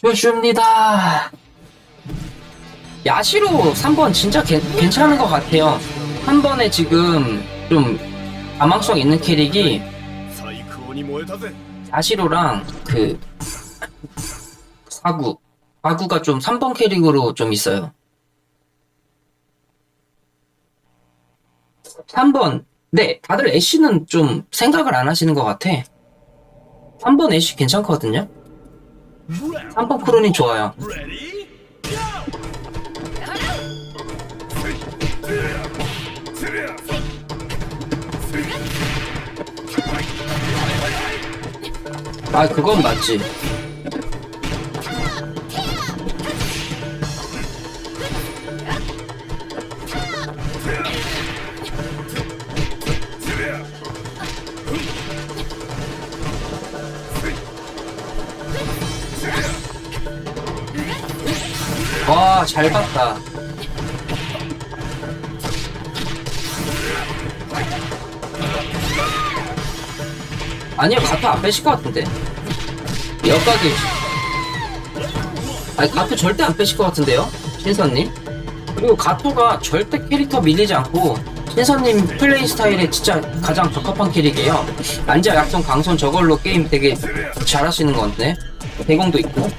교수입니다. 야시로 3번 진짜 개, 괜찮은 것 같아요. 한 번에 지금 좀 암망성 있는 캐릭이 야시로랑 그 사구 사구가 좀 3번 캐릭으로 좀 있어요. 3번 네 다들 애쉬는 좀 생각을 안 하시는 것 같아. 3번 애쉬 괜찮거든요. 3번 크로닌 좋아요. 아 그건 맞지. 잘 봤다. 아니요, 가토 안 빼실 것 같은데. 여기까지. 아니, 가토 절대 안 빼실 것 같은데요? 신선님? 그리고 가토가 절대 캐릭터 밀리지 않고, 신선님 플레이 스타일에 진짜 가장 적합한 캐릭이에요. 안자, 약성, 강선 저걸로 게임 되게 잘하시는 건데. 대공도 있고.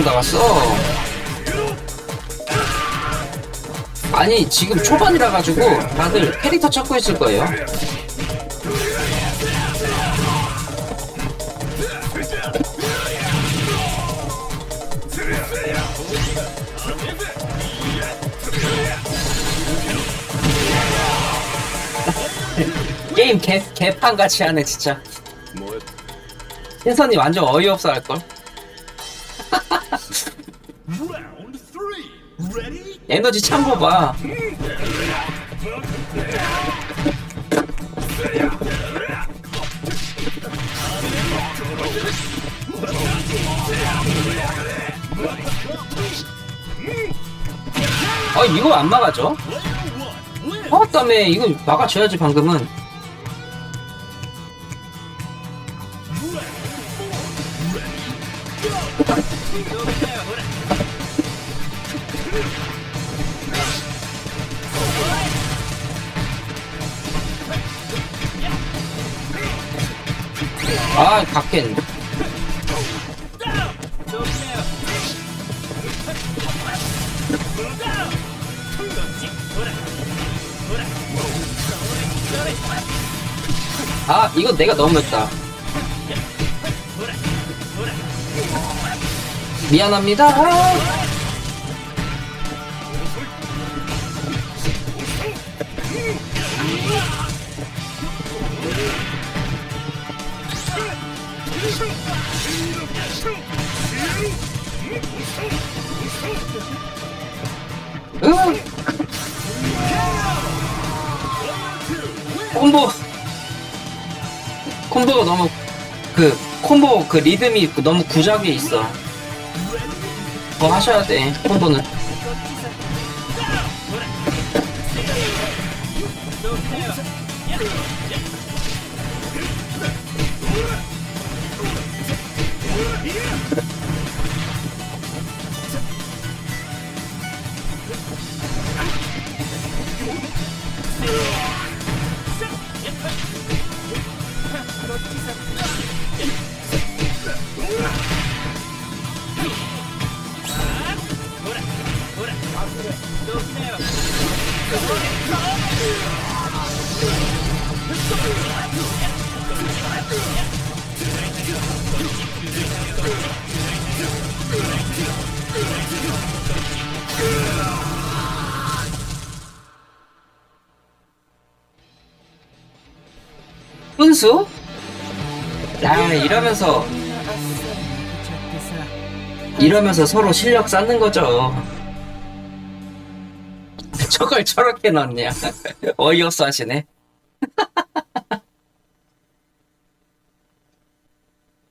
대공 나갔어. 아니, 지금 초반이라 가지고 다들 캐릭터 찾고 있을 거예요. 게임 개, 개판 같이 하네, 진짜. 신선이 완전 어이없어 할걸? 에너지 참고 봐. 아 이거 안 막아줘? 어 다음에 이거 막아줘야지 방금은 아 각캔 아 이거 내가 너무했다. 미안합니다. 으 그 리듬이 너무 구작에 있어. 뭐 하셔야 돼 콤보는 분수? 야 이러면서 이러면서 서로 실력 쌓는 거죠. 저걸 저렇게 넣냐? 어이없어 하시네.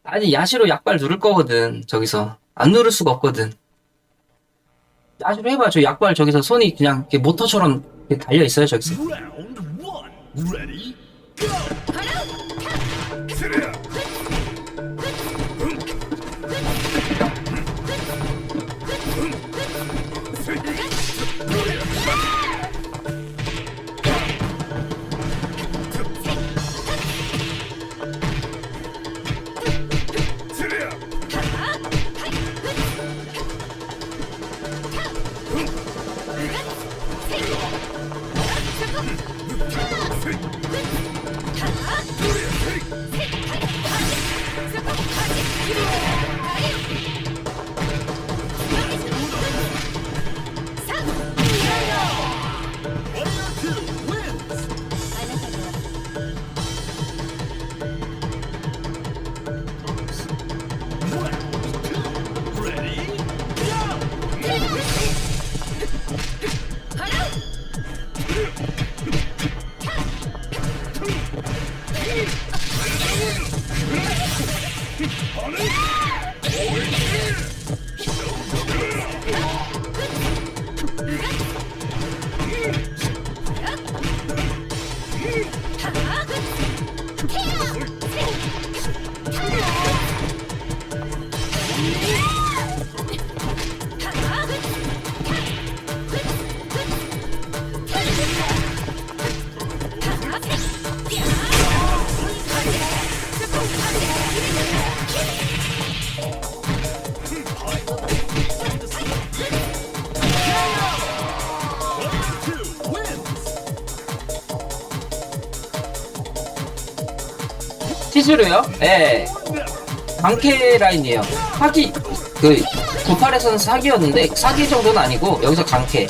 아니 야시로 약발 누를 거거든 저기서 안 누를 수가 없거든. 야시로 해봐 저 약발 저기서 손이 그냥 모터처럼 달려 있어요 저기서. Go! Yeah! 시즈루요? 예. 강캐 라인이에요. 사기, 그, 98에서는 사기였는데, 사기 정도는 아니고, 여기서 강캐.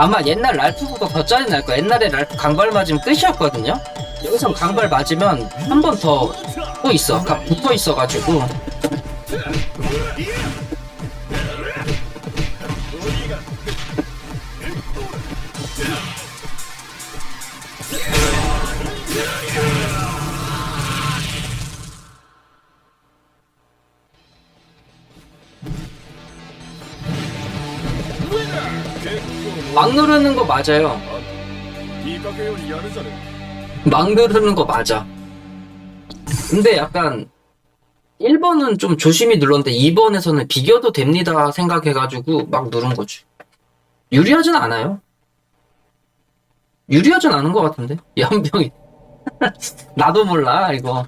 아마 옛날 랄프보다 더 짜증날 거야. 옛날에 랄프 강발 맞으면 끝이었거든요? 여기서 강발 맞으면 한 번 더 또 있어. 가- 붙어 있어가지고. 맞아요. 막 누르는 거 맞아. 근데 약간 1번은 좀 조심히 눌렀는데 2번에서는 비겨도 됩니다 생각해가지고 막 누른 거지. 유리하진 않아요. 유리하진 않은 것 같은데 연병이. 나도 몰라 이거.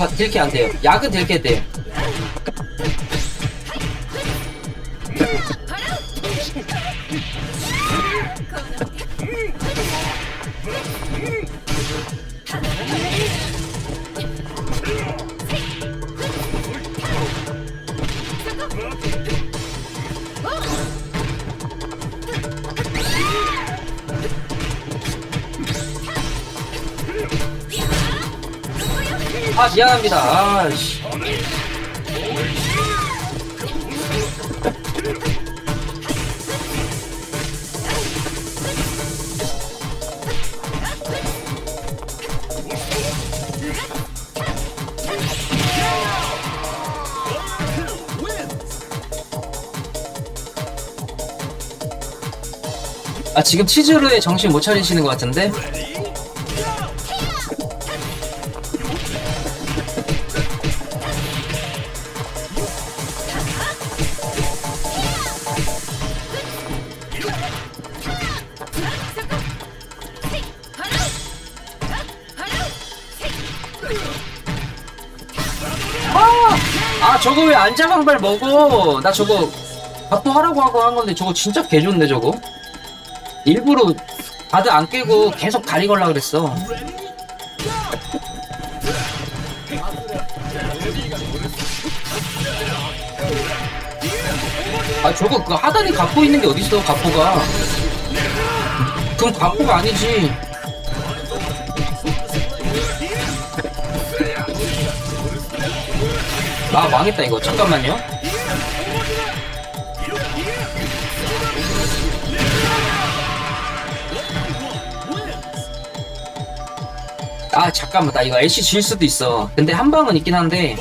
바- 딜캐 안 돼요. 약은 딜캐 돼요. 미안합니다. 아씨. 아 지금 치즈로에 정신 못 차리시는 것 같은데? 왜 안자강발 먹어? 나 저거 밥도 하라고 하고 한 건데 저거 진짜 개 좋네 저거. 일부러 바드 안 깨고 계속 다리 걸라 그랬어. 아 저거 그 하단이 갖고 있는 게 어딨어 가포가. 그럼 가포가 아니지. 아 망했다 이거. 잠깐만요. 아 잠깐만. 나 이거 애쉬 질 수도 있어. 근데 한 방은 있긴 한데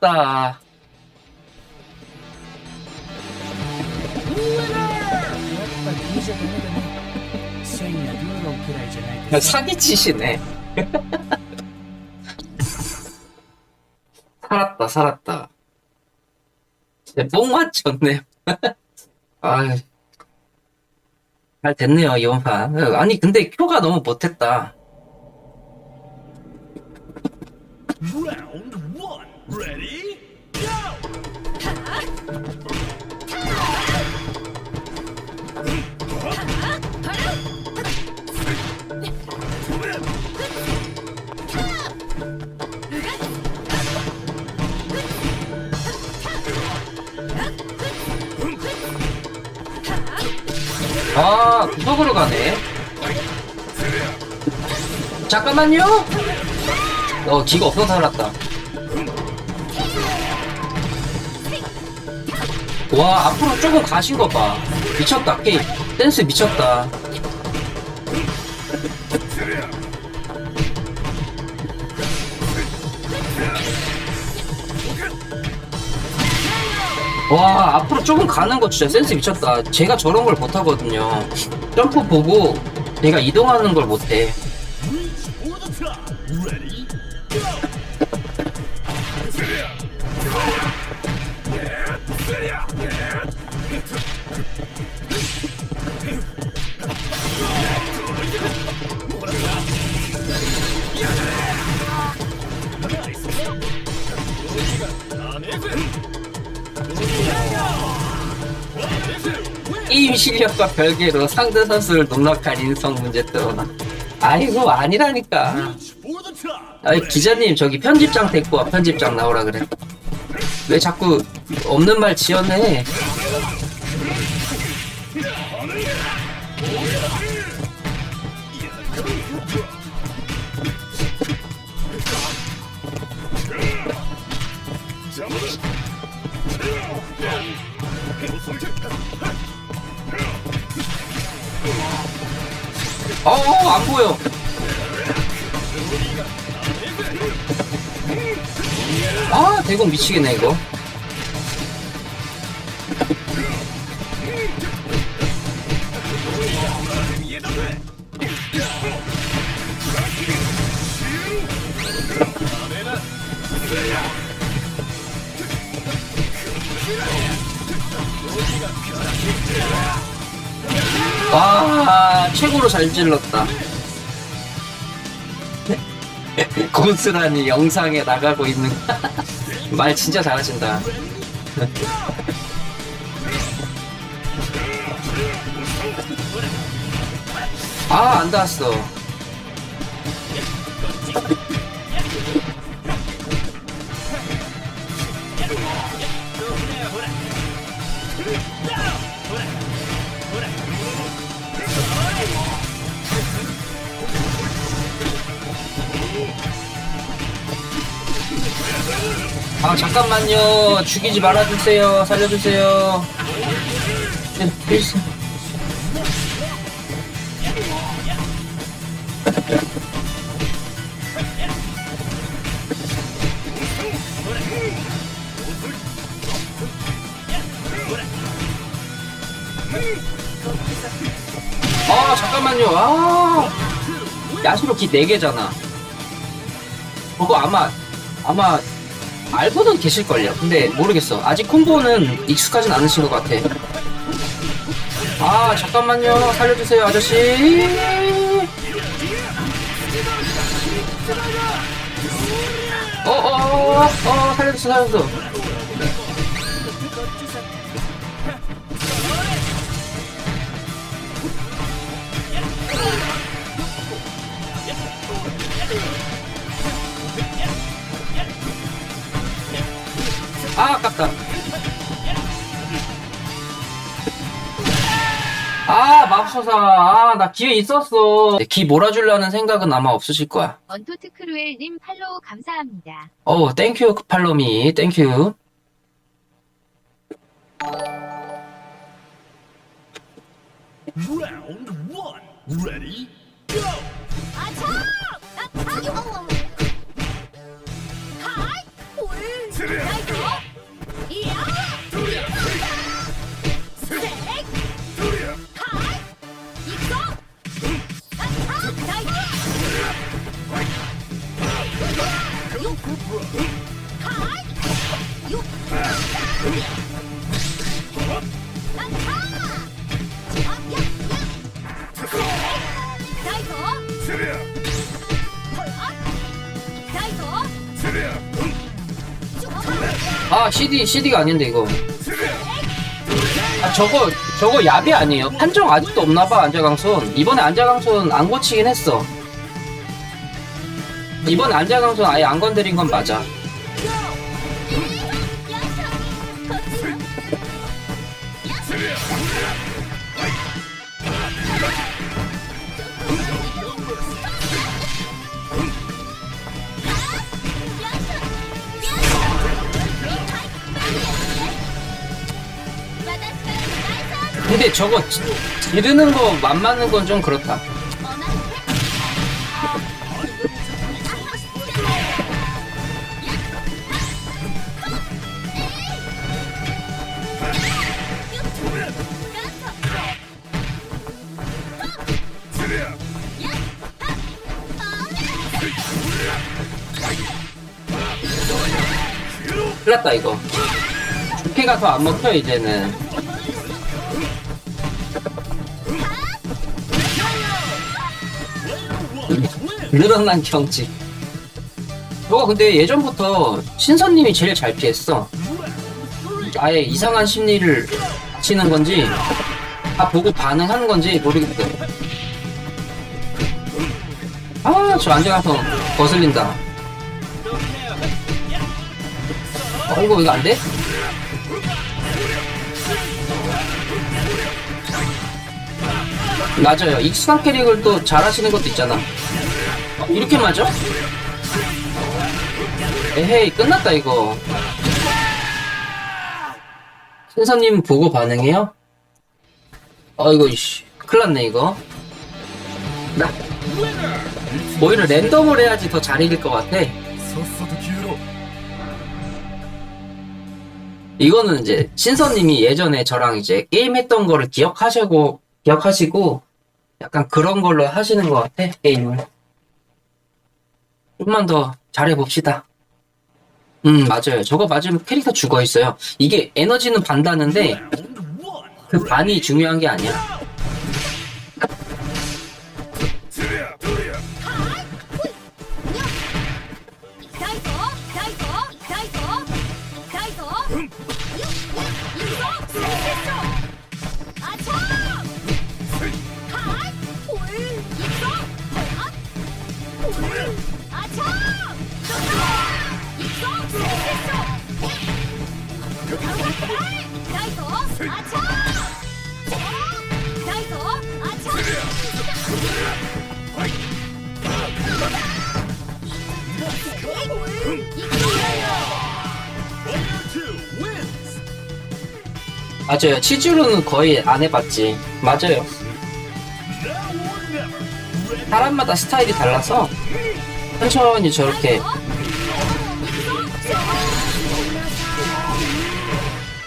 살았다 사기치시네. 살았다 살았다. 뽕 맞췄네. 아 잘 됐네요 이번 판 아니 근데 큐가 너무 못했다 아, 구석으로 가네. 잠깐만요. 어, 기가 없어서 살았다. 와, 앞으로 조금 가신 거 봐. 미쳤다, 게임. 댄스 미쳤다. 와 앞으로 조금 가는 거 진짜 센스 미쳤다. 제가 저런 걸 못하거든요. 점프 보고 내가 이동하는 걸 못해 실력과 별개로 상대 선수를 농락한 인성 문제 때문에 아이고 아니라니까. 아이 기자님 저기 편집장 데리고 와 편집장 나오라 그래 왜 자꾸 없는 말 지어내? 어, 어, 안 보여. 아, 대공 미치겠네, 이거. 와, 최고로 잘 찔렀다. 고스란히 영상에 나가고 있는 말 진짜 잘하신다. 아, 안 닿았어. 아, 잠깐만요. 죽이지 말아주세요. 살려주세요. 아, 잠깐만요. 아. 야수로 기 4개잖아. 그거 아마, 아마, 알고는 계실걸요. 근데 모르겠어. 아직 콤보는 익숙하진 않으신 것 같아. 아, 잠깐만요. 살려주세요, 아저씨. 어, 어, 어, 어, 살려줬어, 살려줬어. 아, 아깝다. 아, 맙소사. 아, 나 기회 있었어. 기 몰아주려는 생각은 아마 없으실 거야. 언토트 크루엘님 팔로우 감사합니다. 어, 땡큐, 팔로미. 땡큐. Round one. Ready? Go! 아차! 아차! 하 아, CD, CD가 아닌데, 이거. 아, 저거, 저거 야비 아니에요? 판정 아직도 없나봐, 안자강손. 이번에 안자강손 안 고치긴 했어. 이번에 안자강손 아예 안 건드린 건 맞아. 근데 저거 지- 지르는 거 만맞는 건 좀 그렇다. 큰일 났다, 이거. 주캐가 더 안 먹혀, 이제는. 늘어난 경지. 저거 근데 예전부터 신선님이 제일 잘 피했어. 아예 이상한 심리를 치는 건지, 다 보고 반응하는 건지 모르겠어. 아, 저 안전가서 거슬린다. 어, 이거 이거 안 돼? 맞아요. 익숙한 캐릭을 또 잘하시는 것도 있잖아. 어, 이렇게 맞아? 에헤이, 끝났다, 이거. 신사님 보고 반응해요? 어, 이거, 이씨. 큰일 났네, 이거. 나, 오히려 랜덤을 해야지 더 잘 이길 것 같아. 이거는 이제 신선님이 예전에 저랑 이제 게임했던 거를 기억하시고 기억하시고 약간 그런 걸로 하시는 것 같아 게임을. 좀만 더 잘해봅시다. 음 맞아요. 저거 맞으면 캐릭터 죽어 있어요. 이게 에너지는 반다는데. 그 반이 중요한 게 아니야 아차! 맞아요. 치즈로는 거의 안 해봤지. 맞아요. 사람마다 스타일이 달라서 천천히 저렇게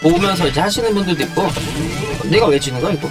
보면서 이제 하시는 분들도 있고 내가 왜 지는 거야 이거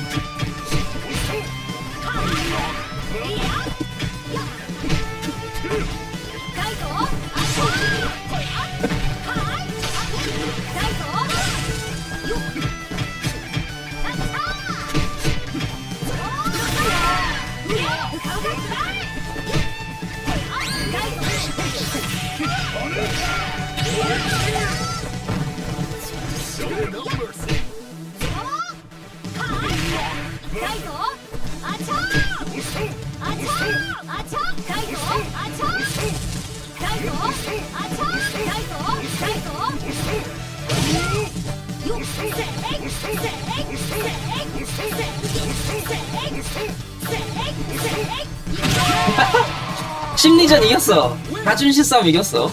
심리전 이겼어. 자존심 싸움 이겼어.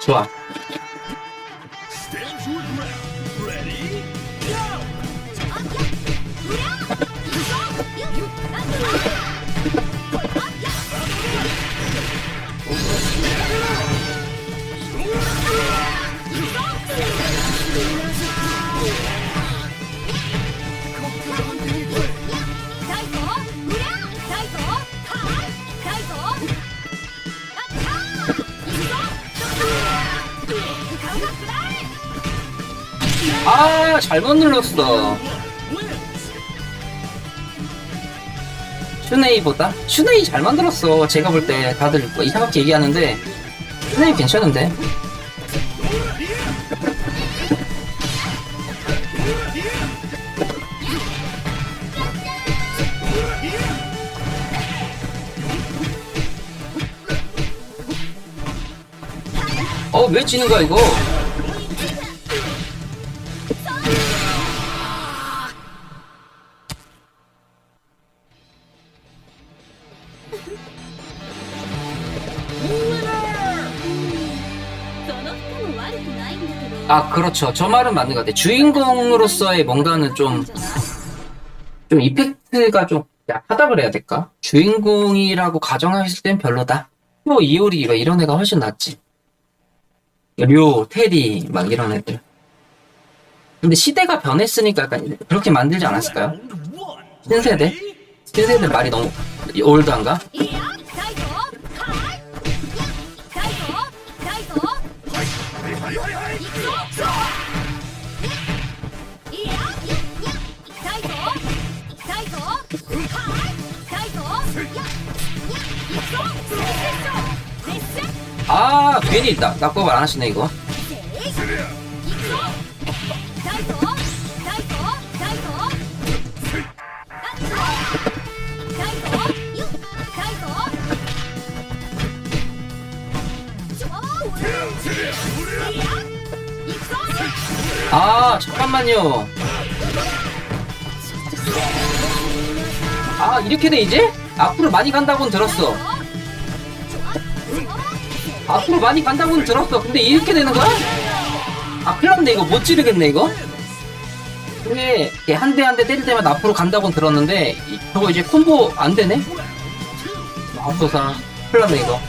좋아 아 잘못 눌렀어. 슈네이보다? 슈네이 잘 만들었어 제가 볼 때 다들 뭐 이상하게 얘기하는데 슈네이 괜찮은데 어왜 지는 거야 이거 아 그렇죠. 저 말은 맞는 것 같아요. 주인공으로서의 뭔가는 좀 좀 이펙트가 좀 약하다 그래야 될까? 주인공이라고 가정했을 땐 별로다. 뭐 이오리 막 이런 애가 훨씬 낫지. 료 테리 막 이런 애들. 근데 시대가 변했으니까 약간 그렇게 만들지 않았을까요. 신세대? 신세대 말이 너무 올드한가 아 괜히 있다 낙법 안 하시네 이거. 아 잠깐만요. 아 이렇게 돼 이제? 앞으로 많이 간다고는 들었어. 앞으로 많이 간다고는 들었어 근데 이렇게 되는 거야? 아 큰일 났네 이거 못 지르겠네 이거 이게 한대 한 대 때릴 때마다 앞으로 간다고는 들었는데 이- 저거 이제 콤보 안 되네? 앞서서 큰일 났네 이거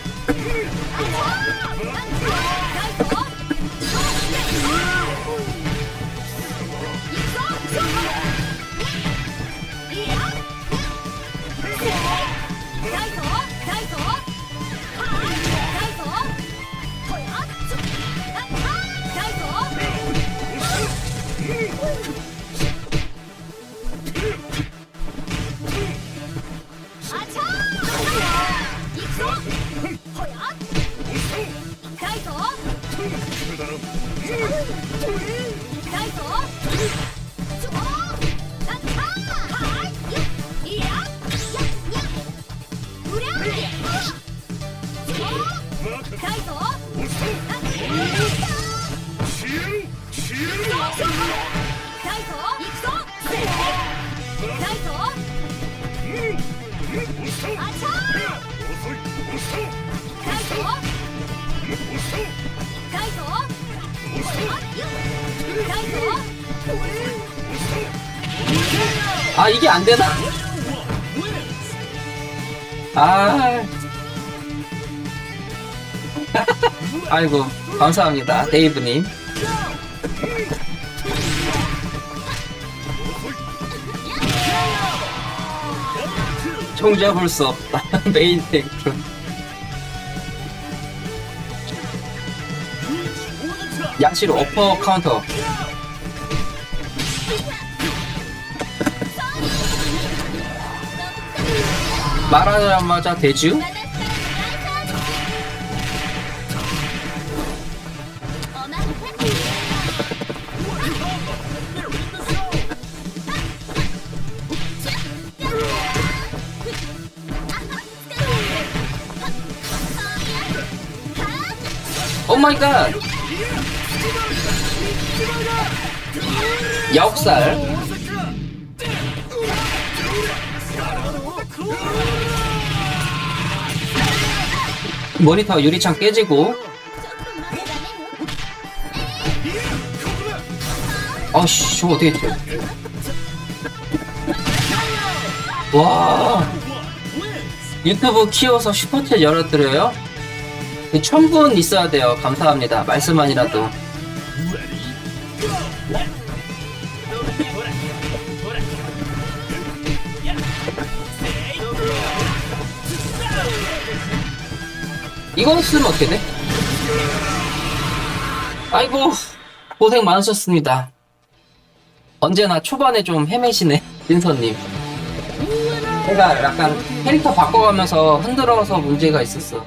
아 되나? 아. 아이고 감사합니다 데이브님. 총 잡을 수 없다 메인 탱크 야시로 어퍼 카운터 말하자마자 대주? 오 마이 갓! 역살 모니터 유리창 깨지고. 아씨 저거 어떻게 했지? 와. 유튜브 키워서 슈퍼챗 열어드려요? 그 천분 있어야 돼요. 감사합니다. 말씀만이라도 이거 쓰면 어떻게 돼? 아이고 고생 많으셨습니다. 언제나 초반에 좀 헤매시네 진서님. 제가 약간 캐릭터 바꿔가면서 흔들어서 문제가 있었어